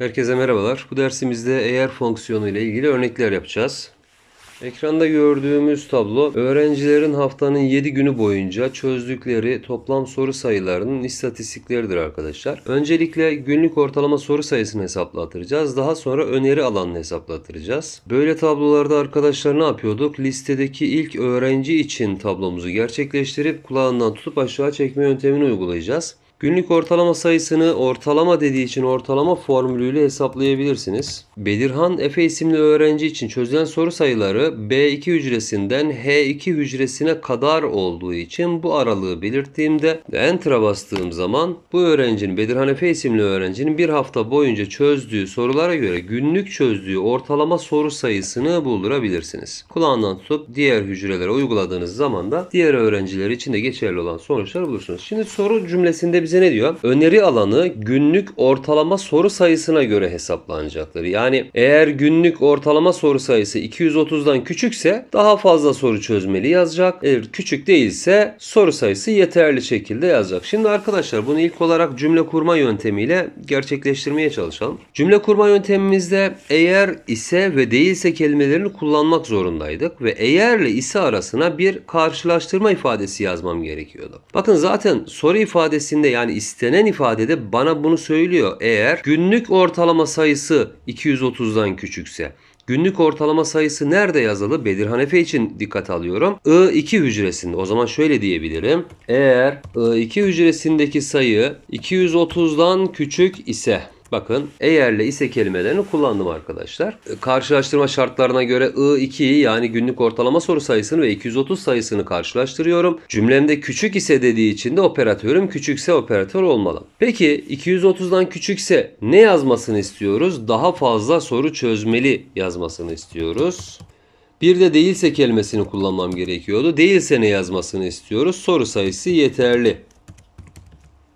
Herkese merhabalar. Bu dersimizde eğer fonksiyonu ile ilgili örnekler yapacağız. Ekranda gördüğümüz tablo öğrencilerin haftanın 7 günü boyunca çözdükleri toplam soru sayılarının istatistikleridir arkadaşlar. Öncelikle günlük ortalama soru sayısını hesaplattıracağız. Daha sonra öneri alanını hesaplattıracağız. Böyle tablolarda arkadaşlar ne yapıyorduk? Listedeki ilk öğrenci için tablomuzu gerçekleştirip kulağından tutup aşağı çekme yöntemini uygulayacağız. Günlük ortalama sayısını ortalama dediği için ortalama formülüyle hesaplayabilirsiniz. Bedirhan Efe isimli öğrenci için çözülen soru sayıları B2 hücresinden H2 hücresine kadar olduğu için bu aralığı belirttiğimde Enter'a bastığım zaman bu öğrencinin Bedirhan Efe isimli öğrencinin bir hafta boyunca çözdüğü sorulara göre günlük çözdüğü ortalama soru sayısını buldurabilirsiniz. Kulağından tutup diğer hücrelere uyguladığınız zaman da diğer öğrenciler için de geçerli olan sonuçları bulursunuz. Şimdi soru cümlesinde bize ne diyor? Öneri alanı günlük ortalama soru sayısına göre hesaplanacaktır. Yani eğer günlük ortalama soru sayısı 230'dan küçükse daha fazla soru çözmeli yazacak. Eğer küçük değilse soru sayısı yeterli şekilde yazacak. Şimdi arkadaşlar bunu ilk olarak cümle kurma yöntemiyle gerçekleştirmeye çalışalım. Cümle kurma yöntemimizde eğer ise ve değilse kelimelerini kullanmak zorundaydık ve eğerle ise arasına bir karşılaştırma ifadesi yazmam gerekiyordu. Bakın zaten soru ifadesinde yani istenen ifadede bana bunu söylüyor. Eğer günlük ortalama sayısı 230'dan küçükse Günlük ortalama sayısı nerede yazılı? Bedirhan Efe için dikkat alıyorum. I2 hücresinde. O zaman şöyle diyebilirim. Eğer I2 hücresindeki sayı 230'dan küçük ise Bakın eğerle ise kelimelerini kullandım arkadaşlar. Karşılaştırma şartlarına göre I2'yi yani günlük ortalama soru sayısını ve 230 sayısını karşılaştırıyorum. Cümlemde küçük ise dediği için de operatörüm küçükse operatör olmalı. Peki 230'dan küçükse ne yazmasını istiyoruz? Daha fazla soru çözmeli yazmasını istiyoruz. Bir de değilse kelimesini kullanmam gerekiyordu. Değilse ne yazmasını istiyoruz? Soru sayısı yeterli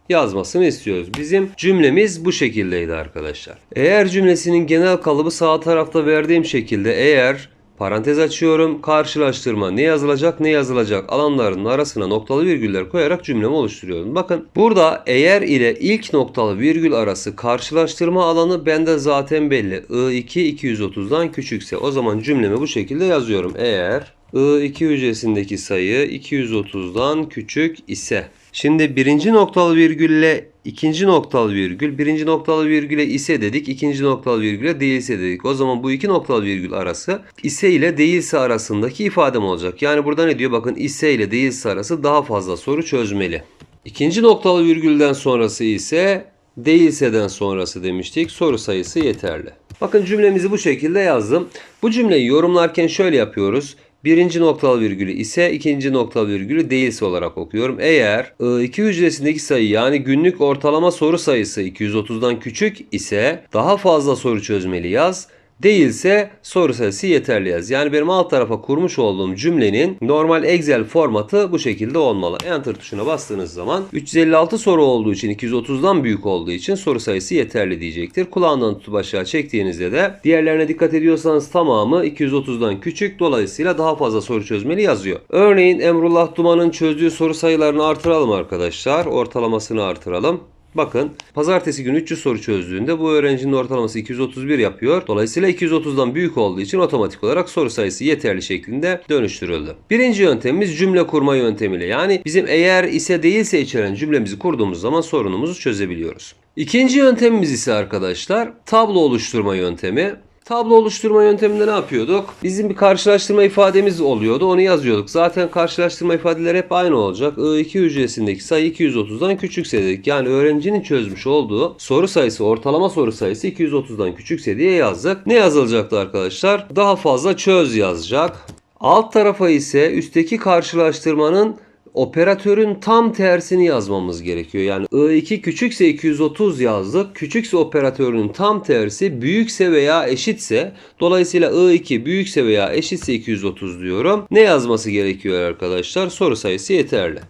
yazmasını istiyoruz. Bizim cümlemiz bu şekildeydi arkadaşlar. Eğer cümlesinin genel kalıbı sağ tarafta verdiğim şekilde eğer parantez açıyorum karşılaştırma ne yazılacak ne yazılacak alanlarının arasına noktalı virgüller koyarak cümlemi oluşturuyorum. Bakın burada eğer ile ilk noktalı virgül arası karşılaştırma alanı bende zaten belli. I2 230'dan küçükse o zaman cümlemi bu şekilde yazıyorum. Eğer I2 hücresindeki sayı 230'dan küçük ise Şimdi birinci noktalı virgülle ikinci noktalı virgül, birinci noktalı virgüle ise dedik, ikinci noktalı virgüle değilse dedik. O zaman bu iki noktalı virgül arası ise ile değilse arasındaki ifadem olacak. Yani burada ne diyor? Bakın ise ile değilse arası daha fazla soru çözmeli. İkinci noktalı virgülden sonrası ise değilseden sonrası demiştik. Soru sayısı yeterli. Bakın cümlemizi bu şekilde yazdım. Bu cümleyi yorumlarken şöyle yapıyoruz. Birinci noktalı virgülü ise ikinci noktalı virgülü değilse olarak okuyorum. Eğer I2 hücresindeki sayı yani günlük ortalama soru sayısı 230'dan küçük ise daha fazla soru çözmeli yaz. Değilse soru sayısı yeterli yaz. Yani benim alt tarafa kurmuş olduğum cümlenin normal Excel formatı bu şekilde olmalı. Enter tuşuna bastığınız zaman 356 soru olduğu için 230'dan büyük olduğu için soru sayısı yeterli diyecektir. Kulağından tutup aşağı çektiğinizde de diğerlerine dikkat ediyorsanız tamamı 230'dan küçük dolayısıyla daha fazla soru çözmeli yazıyor. Örneğin Emrullah Duman'ın çözdüğü soru sayılarını artıralım arkadaşlar. Ortalamasını artıralım. Bakın pazartesi günü 300 soru çözdüğünde bu öğrencinin ortalaması 231 yapıyor. Dolayısıyla 230'dan büyük olduğu için otomatik olarak soru sayısı yeterli şeklinde dönüştürüldü. Birinci yöntemimiz cümle kurma yöntemiyle. Yani bizim eğer ise değilse içeren cümlemizi kurduğumuz zaman sorunumuzu çözebiliyoruz. İkinci yöntemimiz ise arkadaşlar tablo oluşturma yöntemi. Tablo oluşturma yönteminde ne yapıyorduk? Bizim bir karşılaştırma ifademiz oluyordu. Onu yazıyorduk. Zaten karşılaştırma ifadeleri hep aynı olacak. I2 hücresindeki sayı 230'dan küçükse dedik. Yani öğrencinin çözmüş olduğu soru sayısı, ortalama soru sayısı 230'dan küçükse diye yazdık. Ne yazılacaktı arkadaşlar? Daha fazla çöz yazacak. Alt tarafa ise üstteki karşılaştırmanın operatörün tam tersini yazmamız gerekiyor. Yani I2 küçükse 230 yazdık. Küçükse operatörünün tam tersi büyükse veya eşitse dolayısıyla I2 büyükse veya eşitse 230 diyorum. Ne yazması gerekiyor arkadaşlar? Soru sayısı yeterli.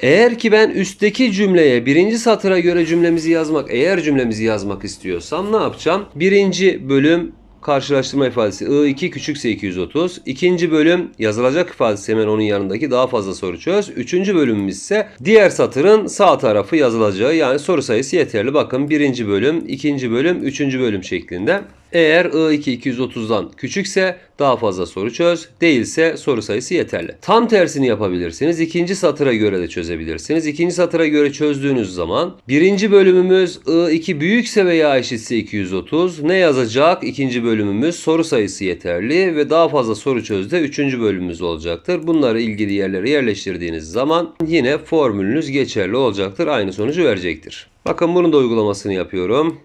Eğer ki ben üstteki cümleye birinci satıra göre cümlemizi yazmak, eğer cümlemizi yazmak istiyorsam ne yapacağım? Birinci bölüm karşılaştırma ifadesi I2 küçükse 230. İkinci bölüm yazılacak ifadesi hemen onun yanındaki daha fazla soru çöz. Üçüncü bölümümüz ise diğer satırın sağ tarafı yazılacağı yani soru sayısı yeterli. Bakın birinci bölüm, ikinci bölüm, üçüncü bölüm şeklinde. Eğer I2 230'dan küçükse daha fazla soru çöz, değilse soru sayısı yeterli. Tam tersini yapabilirsiniz. İkinci satıra göre de çözebilirsiniz. İkinci satıra göre çözdüğünüz zaman birinci bölümümüz I2 büyükse veya eşitse 230. Ne yazacak? İkinci bölümümüz soru sayısı yeterli ve daha fazla soru çözde üçüncü bölümümüz olacaktır. Bunları ilgili yerlere yerleştirdiğiniz zaman yine formülünüz geçerli olacaktır. Aynı sonucu verecektir. Bakın bunun da uygulamasını yapıyorum.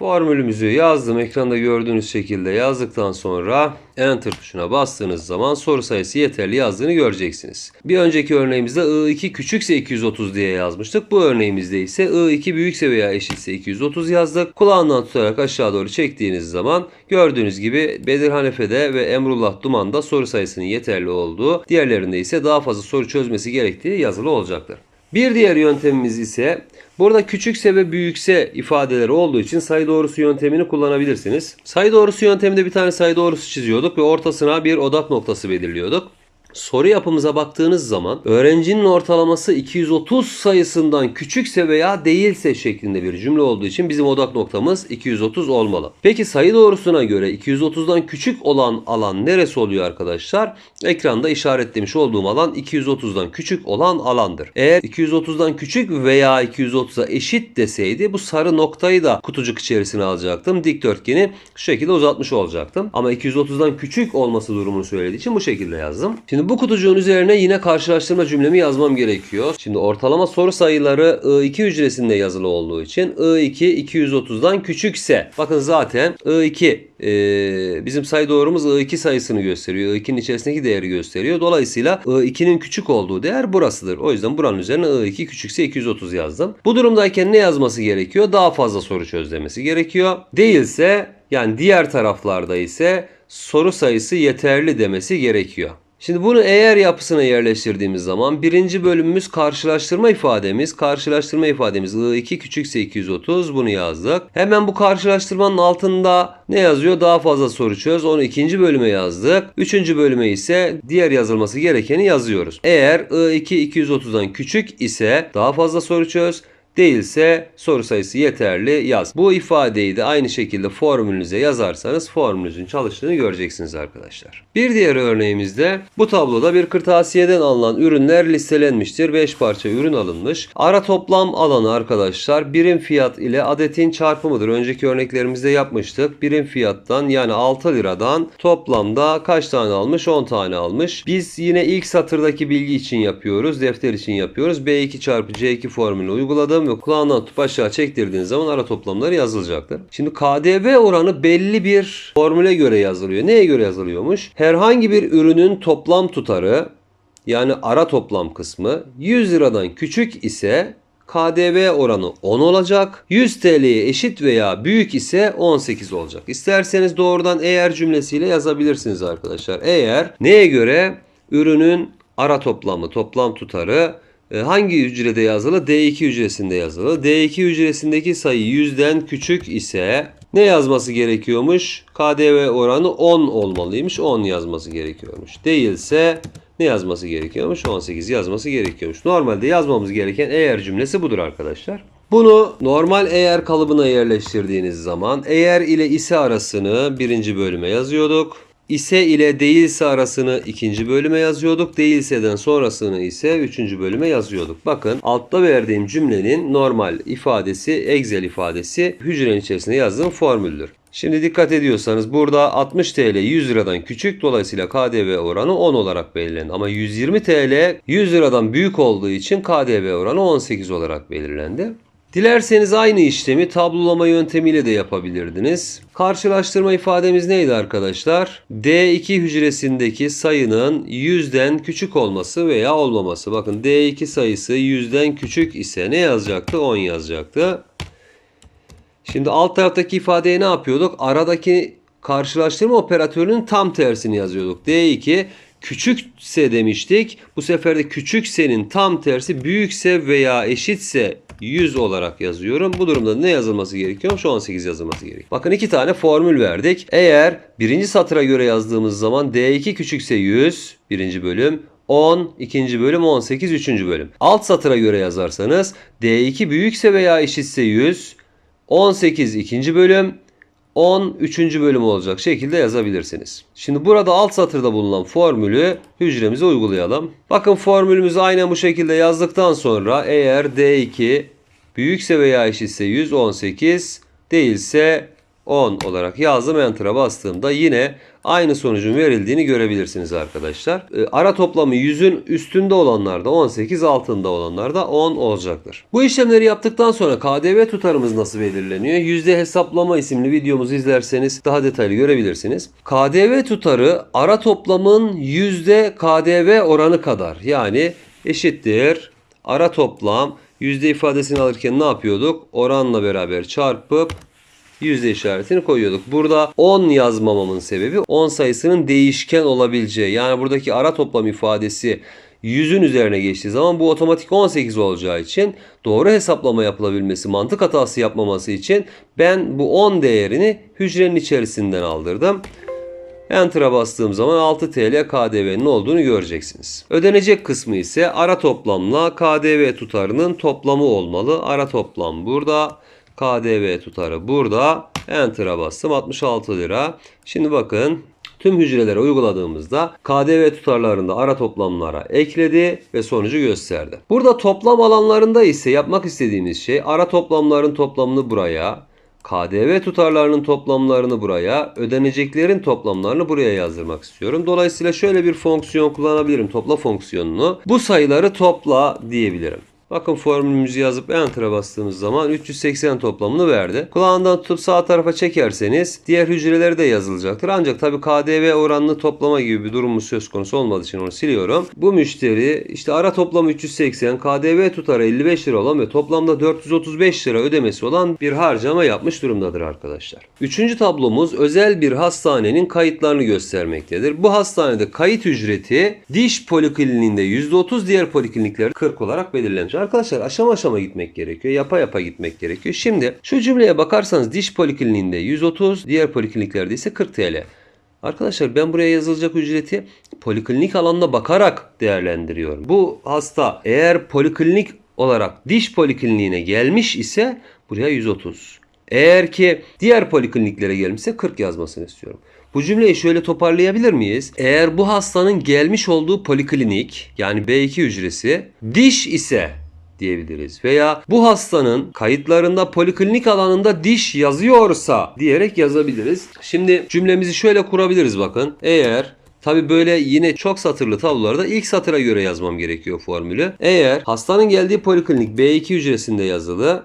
Formülümüzü yazdım. Ekranda gördüğünüz şekilde yazdıktan sonra Enter tuşuna bastığınız zaman soru sayısı yeterli yazdığını göreceksiniz. Bir önceki örneğimizde I2 küçükse 230 diye yazmıştık. Bu örneğimizde ise I2 büyükse veya eşitse 230 yazdık. Kulağından tutarak aşağı doğru çektiğiniz zaman gördüğünüz gibi Bedirhan Efe'de ve Emrullah Duman'da soru sayısının yeterli olduğu, diğerlerinde ise daha fazla soru çözmesi gerektiği yazılı olacaktır. Bir diğer yöntemimiz ise burada küçükse ve büyükse ifadeleri olduğu için sayı doğrusu yöntemini kullanabilirsiniz. Sayı doğrusu yönteminde bir tane sayı doğrusu çiziyorduk ve ortasına bir odak noktası belirliyorduk. Soru yapımıza baktığınız zaman öğrencinin ortalaması 230 sayısından küçükse veya değilse şeklinde bir cümle olduğu için bizim odak noktamız 230 olmalı. Peki sayı doğrusuna göre 230'dan küçük olan alan neresi oluyor arkadaşlar? Ekranda işaretlemiş olduğum alan 230'dan küçük olan alandır. Eğer 230'dan küçük veya 230'a eşit deseydi bu sarı noktayı da kutucuk içerisine alacaktım. Dikdörtgeni şu şekilde uzatmış olacaktım. Ama 230'dan küçük olması durumunu söylediği için bu şekilde yazdım. Şimdi bu kutucuğun üzerine yine karşılaştırma cümlemi yazmam gerekiyor. Şimdi ortalama soru sayıları I2 hücresinde yazılı olduğu için I2 230'dan küçükse bakın zaten I2 e, bizim sayı doğrumuz I2 sayısını gösteriyor. I2'nin içerisindeki değeri gösteriyor. Dolayısıyla I2'nin küçük olduğu değer burasıdır. O yüzden buranın üzerine I2 küçükse 230 yazdım. Bu durumdayken ne yazması gerekiyor? Daha fazla soru çöz demesi gerekiyor. Değilse yani diğer taraflarda ise soru sayısı yeterli demesi gerekiyor. Şimdi bunu eğer yapısına yerleştirdiğimiz zaman birinci bölümümüz karşılaştırma ifademiz. Karşılaştırma ifademiz I2 küçükse 230 bunu yazdık. Hemen bu karşılaştırmanın altında ne yazıyor? Daha fazla soru çöz. Onu ikinci bölüme yazdık. Üçüncü bölüme ise diğer yazılması gerekeni yazıyoruz. Eğer I2 230'dan küçük ise daha fazla soru çöz. Değilse soru sayısı yeterli yaz. Bu ifadeyi de aynı şekilde formülünüze yazarsanız formülünüzün çalıştığını göreceksiniz arkadaşlar. Bir diğer örneğimizde bu tabloda bir kırtasiyeden alınan ürünler listelenmiştir. 5 parça ürün alınmış. Ara toplam alanı arkadaşlar birim fiyat ile adetin çarpımıdır. Önceki örneklerimizde yapmıştık. Birim fiyattan yani 6 liradan toplamda kaç tane almış? 10 tane almış. Biz yine ilk satırdaki bilgi için yapıyoruz. Defter için yapıyoruz. B2 çarpı C2 formülünü uyguladım ve kulağından tutup aşağı çektirdiğiniz zaman ara toplamları yazılacaktır. Şimdi KDV oranı belli bir formüle göre yazılıyor. Neye göre yazılıyormuş? Herhangi bir ürünün toplam tutarı yani ara toplam kısmı 100 liradan küçük ise KDV oranı 10 olacak. 100 TL'ye eşit veya büyük ise 18 olacak. İsterseniz doğrudan eğer cümlesiyle yazabilirsiniz arkadaşlar. Eğer neye göre ürünün ara toplamı, toplam tutarı hangi hücrede yazılı? D2 hücresinde yazılı. D2 hücresindeki sayı 100'den küçük ise ne yazması gerekiyormuş? KDV oranı 10 olmalıymış. 10 yazması gerekiyormuş. Değilse ne yazması gerekiyormuş? 18 yazması gerekiyormuş. Normalde yazmamız gereken eğer cümlesi budur arkadaşlar. Bunu normal eğer kalıbına yerleştirdiğiniz zaman eğer ile ise arasını birinci bölüme yazıyorduk. İse ile değilse arasını ikinci bölüme yazıyorduk. Değilseden sonrasını ise üçüncü bölüme yazıyorduk. Bakın altta verdiğim cümlenin normal ifadesi, Excel ifadesi hücrenin içerisinde yazdığım formüldür. Şimdi dikkat ediyorsanız burada 60 TL 100 liradan küçük dolayısıyla KDV oranı 10 olarak belirlendi. Ama 120 TL 100 liradan büyük olduğu için KDV oranı 18 olarak belirlendi. Dilerseniz aynı işlemi tablolama yöntemiyle de yapabilirdiniz. Karşılaştırma ifademiz neydi arkadaşlar? D2 hücresindeki sayının 100'den küçük olması veya olmaması. Bakın D2 sayısı 100'den küçük ise ne yazacaktı? 10 yazacaktı. Şimdi alt taraftaki ifadeye ne yapıyorduk? Aradaki karşılaştırma operatörünün tam tersini yazıyorduk. D2 küçükse demiştik. Bu sefer de küçüksenin tam tersi büyükse veya eşitse 100 olarak yazıyorum. Bu durumda ne yazılması gerekiyor? Şu 18 yazılması gerekiyor. Bakın iki tane formül verdik. Eğer birinci satıra göre yazdığımız zaman D2 küçükse 100 birinci bölüm. 10, ikinci bölüm 18, üçüncü bölüm. Alt satıra göre yazarsanız D2 büyükse veya eşitse 100, 18 ikinci bölüm, 10 üçüncü bölüm olacak şekilde yazabilirsiniz. Şimdi burada alt satırda bulunan formülü hücremize uygulayalım. Bakın formülümüzü aynen bu şekilde yazdıktan sonra eğer D2 büyükse veya eşitse 118 değilse 10 olarak yazdım enter'a bastığımda yine aynı sonucun verildiğini görebilirsiniz arkadaşlar. E, Ara toplamı 100'ün üstünde olanlarda 18 altında olanlarda 10 olacaktır. Bu işlemleri yaptıktan sonra KDV tutarımız nasıl belirleniyor? Yüzde hesaplama isimli videomuzu izlerseniz daha detaylı görebilirsiniz. KDV tutarı ara toplamın yüzde KDV oranı kadar yani eşittir ara toplam yüzde ifadesini alırken ne yapıyorduk? Oranla beraber çarpıp yüzde işaretini koyuyorduk. Burada 10 yazmamamın sebebi 10 sayısının değişken olabileceği. Yani buradaki ara toplam ifadesi 100'ün üzerine geçtiği zaman bu otomatik 18 olacağı için doğru hesaplama yapılabilmesi, mantık hatası yapmaması için ben bu 10 değerini hücrenin içerisinden aldırdım. Enter'a bastığım zaman 6 TL KDV'nin olduğunu göreceksiniz. Ödenecek kısmı ise ara toplamla KDV tutarının toplamı olmalı. Ara toplam burada. KDV tutarı burada. Enter'a bastım 66 lira. Şimdi bakın tüm hücrelere uyguladığımızda KDV tutarlarında ara toplamlara ekledi ve sonucu gösterdi. Burada toplam alanlarında ise yapmak istediğimiz şey ara toplamların toplamını buraya, KDV tutarlarının toplamlarını buraya, ödeneceklerin toplamlarını buraya yazdırmak istiyorum. Dolayısıyla şöyle bir fonksiyon kullanabilirim. Topla fonksiyonunu. Bu sayıları topla diyebilirim. Bakın formülümüzü yazıp Enter'a bastığımız zaman 380 toplamını verdi. Kulağından tutup sağ tarafa çekerseniz diğer hücreleri de yazılacaktır. Ancak tabi KDV oranını toplama gibi bir durumumuz söz konusu olmadığı için onu siliyorum. Bu müşteri işte ara toplamı 380, KDV tutarı 55 lira olan ve toplamda 435 lira ödemesi olan bir harcama yapmış durumdadır arkadaşlar. Üçüncü tablomuz özel bir hastanenin kayıtlarını göstermektedir. Bu hastanede kayıt ücreti diş polikliniğinde %30 diğer polikliniklerde 40 olarak belirlenmiş. Arkadaşlar aşama aşama gitmek gerekiyor. Yapa yapa gitmek gerekiyor. Şimdi şu cümleye bakarsanız diş polikliniğinde 130, diğer polikliniklerde ise 40 TL. Arkadaşlar ben buraya yazılacak ücreti poliklinik alanına bakarak değerlendiriyorum. Bu hasta eğer poliklinik olarak diş polikliniğine gelmiş ise buraya 130. Eğer ki diğer polikliniklere gelmişse 40 yazmasını istiyorum. Bu cümleyi şöyle toparlayabilir miyiz? Eğer bu hastanın gelmiş olduğu poliklinik yani B2 hücresi diş ise diyebiliriz. Veya bu hastanın kayıtlarında poliklinik alanında diş yazıyorsa diyerek yazabiliriz. Şimdi cümlemizi şöyle kurabiliriz bakın. Eğer Tabi böyle yine çok satırlı tablolarda ilk satıra göre yazmam gerekiyor formülü. Eğer hastanın geldiği poliklinik B2 hücresinde yazılı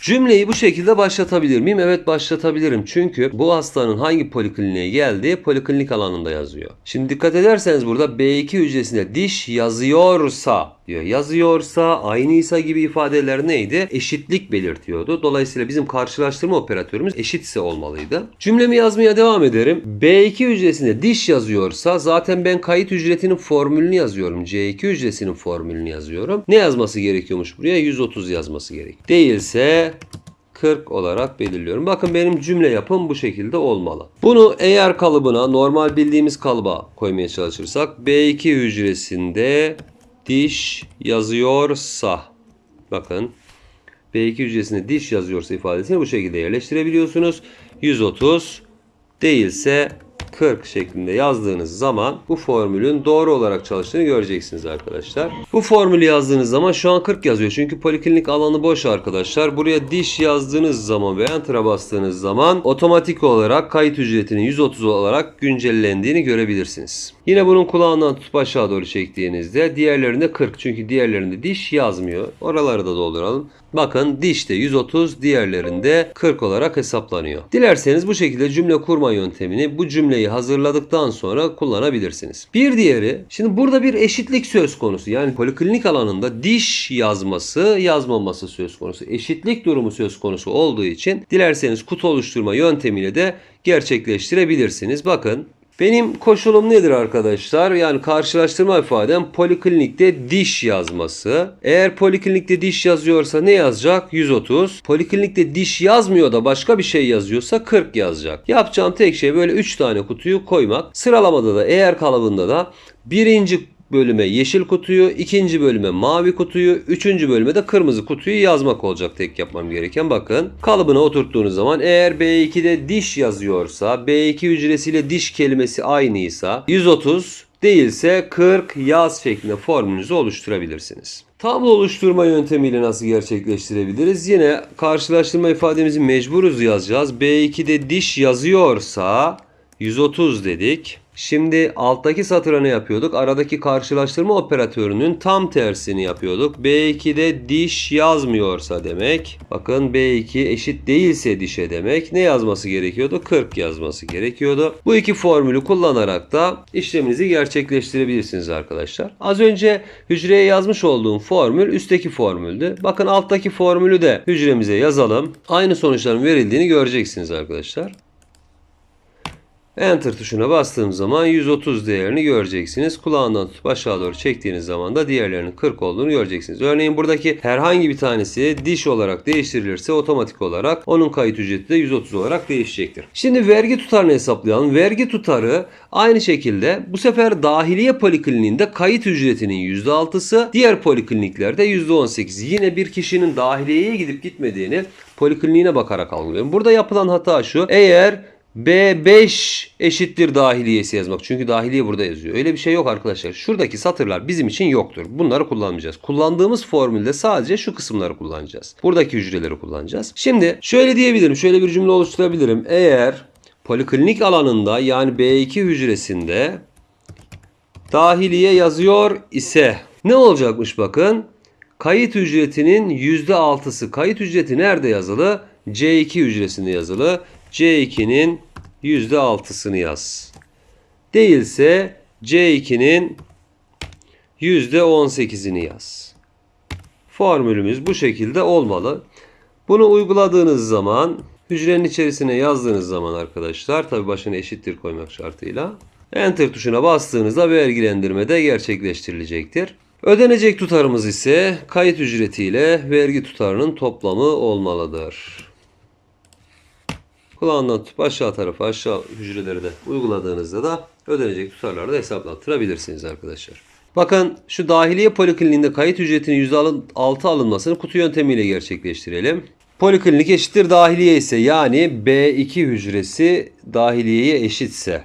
Cümleyi bu şekilde başlatabilir miyim? Evet başlatabilirim. Çünkü bu hastanın hangi polikliniğe geldiği poliklinik alanında yazıyor. Şimdi dikkat ederseniz burada B2 hücresinde diş yazıyorsa diyor. Yazıyorsa, aynıysa gibi ifadeler neydi? Eşitlik belirtiyordu. Dolayısıyla bizim karşılaştırma operatörümüz eşitse olmalıydı. Cümlemi yazmaya devam ederim. B2 hücresinde diş yazıyorsa zaten ben kayıt ücretinin formülünü yazıyorum. C2 hücresinin formülünü yazıyorum. Ne yazması gerekiyormuş buraya? 130 yazması gerek. Değilse 40 olarak belirliyorum. Bakın benim cümle yapım bu şekilde olmalı. Bunu eğer kalıbına normal bildiğimiz kalıba koymaya çalışırsak B2 hücresinde diş yazıyorsa bakın B2 hücresinde diş yazıyorsa ifadesini bu şekilde yerleştirebiliyorsunuz. 130 değilse 40 şeklinde yazdığınız zaman bu formülün doğru olarak çalıştığını göreceksiniz arkadaşlar. Bu formülü yazdığınız zaman şu an 40 yazıyor. Çünkü poliklinik alanı boş arkadaşlar. Buraya diş yazdığınız zaman ve enter'a bastığınız zaman otomatik olarak kayıt ücretinin 130 olarak güncellendiğini görebilirsiniz. Yine bunun kulağından tutup aşağı doğru çektiğinizde diğerlerinde 40 çünkü diğerlerinde diş yazmıyor. Oraları da dolduralım. Bakın dişte 130 diğerlerinde 40 olarak hesaplanıyor. Dilerseniz bu şekilde cümle kurma yöntemini bu cümleyi hazırladıktan sonra kullanabilirsiniz. Bir diğeri şimdi burada bir eşitlik söz konusu. Yani poliklinik alanında diş yazması yazmaması söz konusu. Eşitlik durumu söz konusu olduğu için dilerseniz kutu oluşturma yöntemiyle de gerçekleştirebilirsiniz. Bakın Benim koşulum nedir arkadaşlar? Yani karşılaştırma ifadem poliklinikte diş yazması. Eğer poliklinikte diş yazıyorsa ne yazacak? 130. Poliklinikte diş yazmıyor da başka bir şey yazıyorsa 40 yazacak. Yapacağım tek şey böyle 3 tane kutuyu koymak. Sıralamada da eğer kalıbında da birinci bölüme yeşil kutuyu, ikinci bölüme mavi kutuyu, üçüncü bölüme de kırmızı kutuyu yazmak olacak tek yapmam gereken. Bakın kalıbına oturttuğunuz zaman eğer B2'de diş yazıyorsa, B2 hücresiyle diş kelimesi aynıysa 130 değilse 40 yaz şeklinde formülünüzü oluşturabilirsiniz. Tablo oluşturma yöntemiyle nasıl gerçekleştirebiliriz? Yine karşılaştırma ifademizi mecburuz yazacağız. B2'de diş yazıyorsa 130 dedik. Şimdi alttaki satıra ne yapıyorduk? Aradaki karşılaştırma operatörünün tam tersini yapıyorduk. B2'de diş yazmıyorsa demek. Bakın B2 eşit değilse dişe demek. Ne yazması gerekiyordu? 40 yazması gerekiyordu. Bu iki formülü kullanarak da işleminizi gerçekleştirebilirsiniz arkadaşlar. Az önce hücreye yazmış olduğum formül üstteki formüldü. Bakın alttaki formülü de hücremize yazalım. Aynı sonuçların verildiğini göreceksiniz arkadaşlar. Enter tuşuna bastığım zaman 130 değerini göreceksiniz. Kulağından tutup aşağı doğru çektiğiniz zaman da diğerlerinin 40 olduğunu göreceksiniz. Örneğin buradaki herhangi bir tanesi diş olarak değiştirilirse otomatik olarak onun kayıt ücreti de 130 olarak değişecektir. Şimdi vergi tutarını hesaplayalım. Vergi tutarı aynı şekilde bu sefer dahiliye polikliniğinde kayıt ücretinin %6'sı diğer polikliniklerde %18. Yine bir kişinin dahiliyeye gidip gitmediğini polikliniğine bakarak algılıyorum. Burada yapılan hata şu. Eğer B5 eşittir dahiliyesi yazmak. Çünkü dahiliye burada yazıyor. Öyle bir şey yok arkadaşlar. Şuradaki satırlar bizim için yoktur. Bunları kullanmayacağız. Kullandığımız formülde sadece şu kısımları kullanacağız. Buradaki hücreleri kullanacağız. Şimdi şöyle diyebilirim. Şöyle bir cümle oluşturabilirim. Eğer poliklinik alanında yani B2 hücresinde dahiliye yazıyor ise ne olacakmış bakın. Kayıt ücretinin %6'sı. Kayıt ücreti nerede yazılı? C2 hücresinde yazılı. C2'nin %6'sını yaz. Değilse C2'nin %18'ini yaz. Formülümüz bu şekilde olmalı. Bunu uyguladığınız zaman hücrenin içerisine yazdığınız zaman arkadaşlar tabi başına eşittir koymak şartıyla Enter tuşuna bastığınızda vergilendirme de gerçekleştirilecektir. Ödenecek tutarımız ise kayıt ücretiyle vergi tutarının toplamı olmalıdır. Kulağından tutup aşağı tarafa aşağı hücreleri de uyguladığınızda da ödenecek tutarları da hesaplattırabilirsiniz arkadaşlar. Bakın şu dahiliye polikliniğinde kayıt ücretinin %6 alınmasını kutu yöntemiyle gerçekleştirelim. Poliklinik eşittir dahiliye ise yani B2 hücresi dahiliyeye eşitse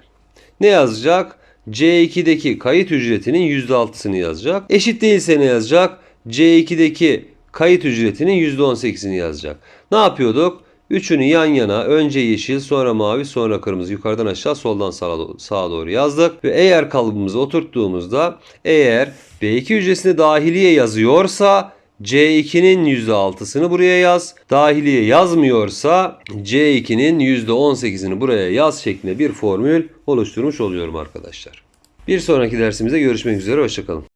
ne yazacak? C2'deki kayıt ücretinin %6'sını yazacak. Eşit değilse ne yazacak? C2'deki kayıt ücretinin %18'ini yazacak. Ne yapıyorduk? Üçünü yan yana önce yeşil sonra mavi sonra kırmızı yukarıdan aşağı soldan sağa doğru yazdık. Ve eğer kalıbımızı oturttuğumuzda eğer B2 hücresine dahiliye yazıyorsa C2'nin %6'sını buraya yaz. Dahiliye yazmıyorsa C2'nin %18'ini buraya yaz şeklinde bir formül oluşturmuş oluyorum arkadaşlar. Bir sonraki dersimizde görüşmek üzere. Hoşçakalın.